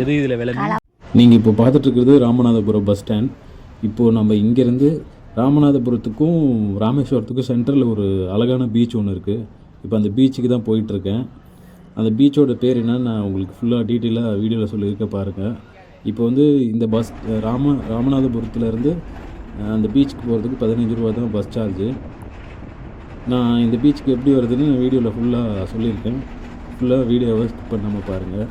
எது இதில் விலை? நீங்கள் இப்போ பார்த்துட்ருக்கிறது ராமநாதபுரம் பஸ் ஸ்டாண்ட். இப்போது நம்ம இங்கேருந்து ராமநாதபுரத்துக்கும் ராமேஸ்வரத்துக்கும் சென்டரில் ஒரு அழகான பீச் ஒன்று இருக்குது இப்போ அந்த பீச்சுக்கு தான் போயிட்டுருக்கேன். அந்த பீச்சோட பேர் என்னன்னு நான் உங்களுக்கு ஃபுல்லாக டீட்டெயிலாக வீடியோவில் சொல்லியிருக்க பாருங்கள் இப்போ வந்து இந்த பஸ் ராம ராமநாதபுரத்துலேருந்து அந்த பீச்சுக்கு போகிறதுக்கு பதினஞ்சு ரூபா தான் பஸ் சார்ஜு நான் இந்த பீச்சுக்கு எப்படி வருதுன்னு வீடியோவில் ஃபுல்லாக சொல்லியிருக்கேன். ஃபுல்லாக வீடியோவை ஸ்கிப் பண்ணாமல் பாருங்கள்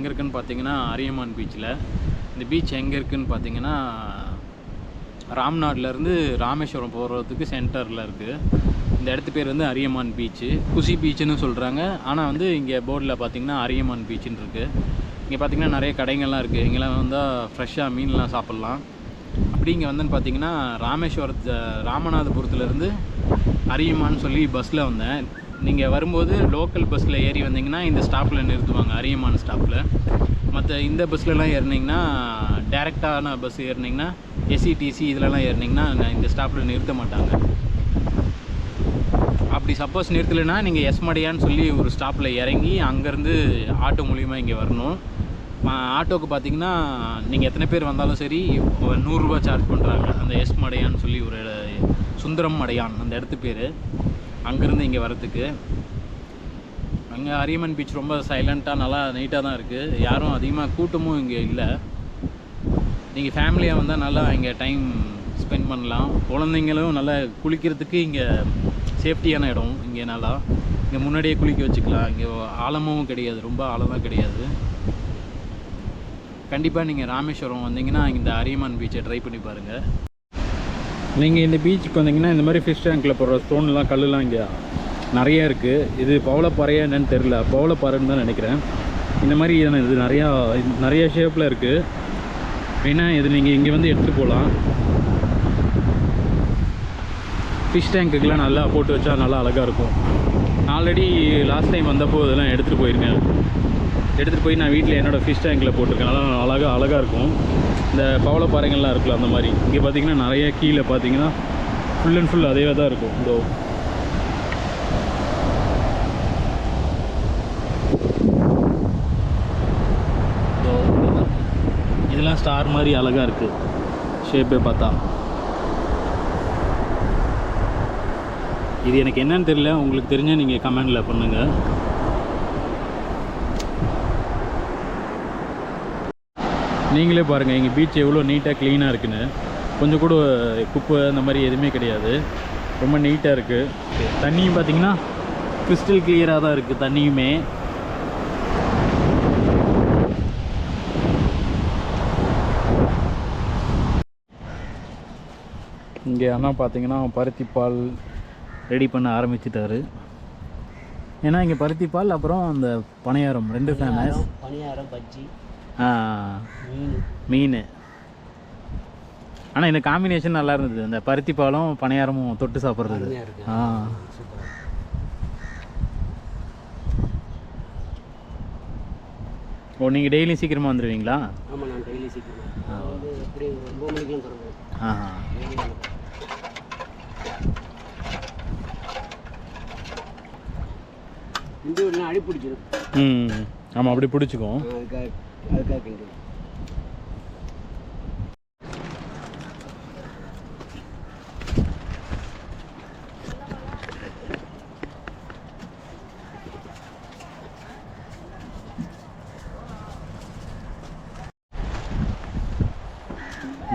எங்கே இருக்குன்னு பார்த்தீங்கன்னா அரியமான் பீச்சில் இந்த பீச் எங்கே இருக்குதுன்னு பார்த்தீங்கன்னா ராம்நாட்லேருந்து ராமேஸ்வரம் போகிறதுக்கு சென்டரில் இருக்குது இந்த இடத்து பேர் வந்து அரியமான் பீச்சு. குசி பீச்சுன்னு சொல்கிறாங்க ஆனால் வந்து இங்கே போர்டில் பார்த்தீங்கன்னா அரியமான் பீச்சுன்னு இருக்குது இங்கே பார்த்தீங்கன்னா நிறைய கடைங்கள்லாம் இருக்குது இங்கெல்லாம் வந்தால் ஃப்ரெஷ்ஷாக மீன்லாம் சாப்பிட்லாம். அப்படி இங்கே வந்துன்னு பார்த்தீங்கன்னா ராமேஸ்வரத்து ராமநாதபுரத்துலேருந்து அரியமான்னு சொல்லி பஸ்ஸில் வந்தேன். நீங்கள் வரும்போது லோக்கல் பஸ்ஸில் ஏறி வந்தீங்கன்னா இந்த ஸ்டாப்பில் நிறுத்துவாங்க அரியமான ஸ்டாப்பில் மற்ற இந்த பஸ்லலாம் ஏறினீங்கன்னா டேரெக்டான பஸ் ஏறினீங்கன்னா எஸ்சிடிசி இதிலலாம் ஏறினீங்கன்னா இந்த ஸ்டாப்பில் நிறுத்த மாட்டாங்க. அப்படி சப்போஸ் நிறுத்தலைன்னா நீங்கள் எஸ்மடையான்னு சொல்லி ஒரு ஸ்டாப்பில் இறங்கி அங்கேருந்து ஆட்டோ மூலிமா இங்கே வரணும். ஆட்டோவுக்கு ஆட்டோக்கு பார்த்தீங்கன்னா நீங்கள் எத்தனை பேர் வந்தாலும் சரி நூறுரூவா சார்ஜ் பண்ணுறாங்க அந்த எஸ் மடையான்னு சொல்லி ஒரு சுந்தரம் மடையான் அந்த இடத்து பேர். அங்கேருந்து இங்கே வரத்துக்கு அங்கே அரியமன் பீச் ரொம்ப சைலண்ட்டாக நல்லா நீட்டாக தான் இருக்குது யாரும் அதிகமாக கூட்டமும் இங்கே இல்லை. நீங்கள் ஃபேமிலியாக வந்தால் நல்லா இங்கே டைம் ஸ்பெண்ட் பண்ணலாம். குழந்தைங்களும் நல்லா குளிக்கிறதுக்கு இங்கே சேஃப்டியான இடம் இங்கே நல்லா. இங்கே முன்னாடியே குளிக்க வச்சுக்கலாம். இங்கே ஆழமும் கிடையாது. ரொம்ப ஆழமாக கிடையாது. கண்டிப்பாக நீங்கள் ராமேஸ்வரம் வந்தீங்கன்னா இந்த அரியமான் பீச்சை ட்ரை பண்ணி பாருங்கள் நீங்கள் இந்த பீச்சுக்கு வந்தீங்கன்னா இந்த மாதிரி ஃபிஷ் டேங்க்கில் போடுற ஸ்டோன்லாம் கல்லுலாம் இங்கே நிறைய இருக்குது இது பவளப்பாறையா என்னன்னு தெரில பவளப்பாறைன்னு தான் நினைக்கிறேன். இந்த மாதிரி இது இது நிறையா நிறையா ஷேப்பில் இருக்குது வேணால் இது நீங்கள் இங்கே வந்து எடுத்துகிட்டு போகலாம் ஃபிஷ் டேங்க்குக்கெலாம் நல்லா போட்டு வச்சா நல்லா அழகாக இருக்கும். ஆல்ரெடி லாஸ்ட் டைம் வந்தப்போ இதெல்லாம் எடுத்துகிட்டு போயிருக்கேன் எடுத்துகிட்டு போய் நான் வீட்டில் என்னோடய ஃபிஷ் டேங்க்கில் போட்டிருக்கேன். நல்லா அழகாக அழகாக இருக்கும். இந்த பவளப்பாறைகள்லாம் இருக்குல்ல அந்த மாதிரி. இங்கே பார்த்தீங்கன்னா நிறைய கீழே பார்த்தீங்கன்னா ஃபுல் அண்ட் ஃபுல் அதே தான் இருக்கும். இதோ. இதெல்லாம். இதெல்லாம் ஸ்டார் மாதிரி அழகாக இருக்குது ஷேப்பே பார்த்தா. இது எனக்கு என்னன்னு தெரியல. உங்களுக்கு தெரிஞ்சால் நீங்கள் கமெண்டில் பண்ணுங்கள் நீங்களே பாருங்கள் எங்கள் பீச் எவ்வளோ நீட்டாக க்ளீனாக இருக்குன்னு. கொஞ்சம் கூட குப்பை அந்த மாதிரி எதுவுமே கிடையாது. ரொம்ப நீட்டாக இருக்குது தண்ணியும் பார்த்தீங்கன்னா கிறிஸ்டல் கிளியராக தான் இருக்குது தண்ணியுமே. இங்கே அண்ணா பார்த்தீங்கன்னா பருத்தி பால் ரெடி பண்ண ஆரம்பிச்சிட்டாரு. ஏன்னா இங்கே பருத்தி பால் அப்புறம் அந்த பணியாரம் ரெண்டு ஃபேமஸ் பணியாரம் பஜ்ஜி. மீன். மீன். ஆனால் இந்த காம்பினேஷன் நல்லா இருந்தது. இந்த பருத்தி பாலும் பணியாரமும் தொட்டு சாப்பிட்றது. ஆ. ஓ நீங்கள் டெய்லி சீக்கிரமாக வந்துடுவீங்களா ஆமாம் நான் டெய்லி ஆ. அடி பிடிச்சிடும் ம். ஆமாம் அப்படி பிடிச்சிக்கும். அதுக்காக அதுக்காக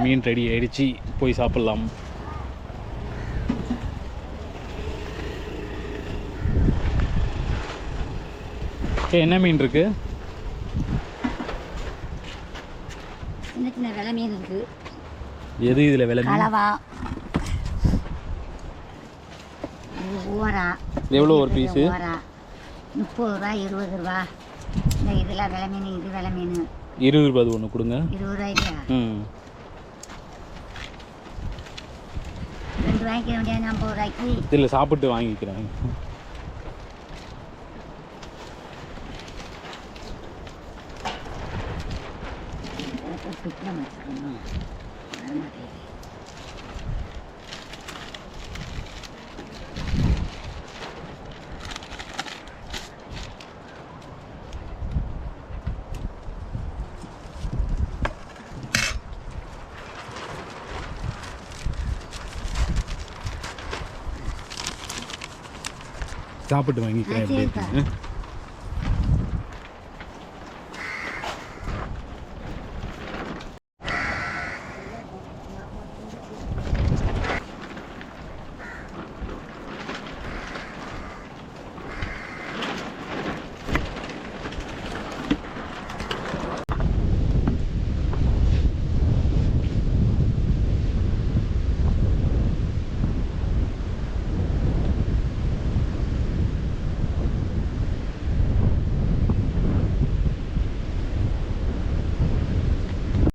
மீன் ரெடி ஆயிடுச்சு. போய் சாப்பிட்லாம். என்ன மீன் இருக்கு? சின்ன சின்ன விலை மீன் இருக்கு. எது இதில் விலை கலவா. ஊரா எவ்வளோ ஒரு பீஸு? ஊரா முப்பது ரூபா இருபது ரூபா. இந்த இதில் விலை மீன் இது விலை மீன். இருபது ரூபாய் ஒன்று கொடுங்க. இருபது ரூபாய்க்கு? ம். ரெண்டு வாங்கிக்க வேண்டியது ஐம்பது ரூபாய்க்கு. இல்லை சாப்பிட்டு வாங்கிக்கிறேன். பிக்கில் வச்சுக்கணும் வரமாட்டேங்குது சாப்பிட்டு. அப்படின்னு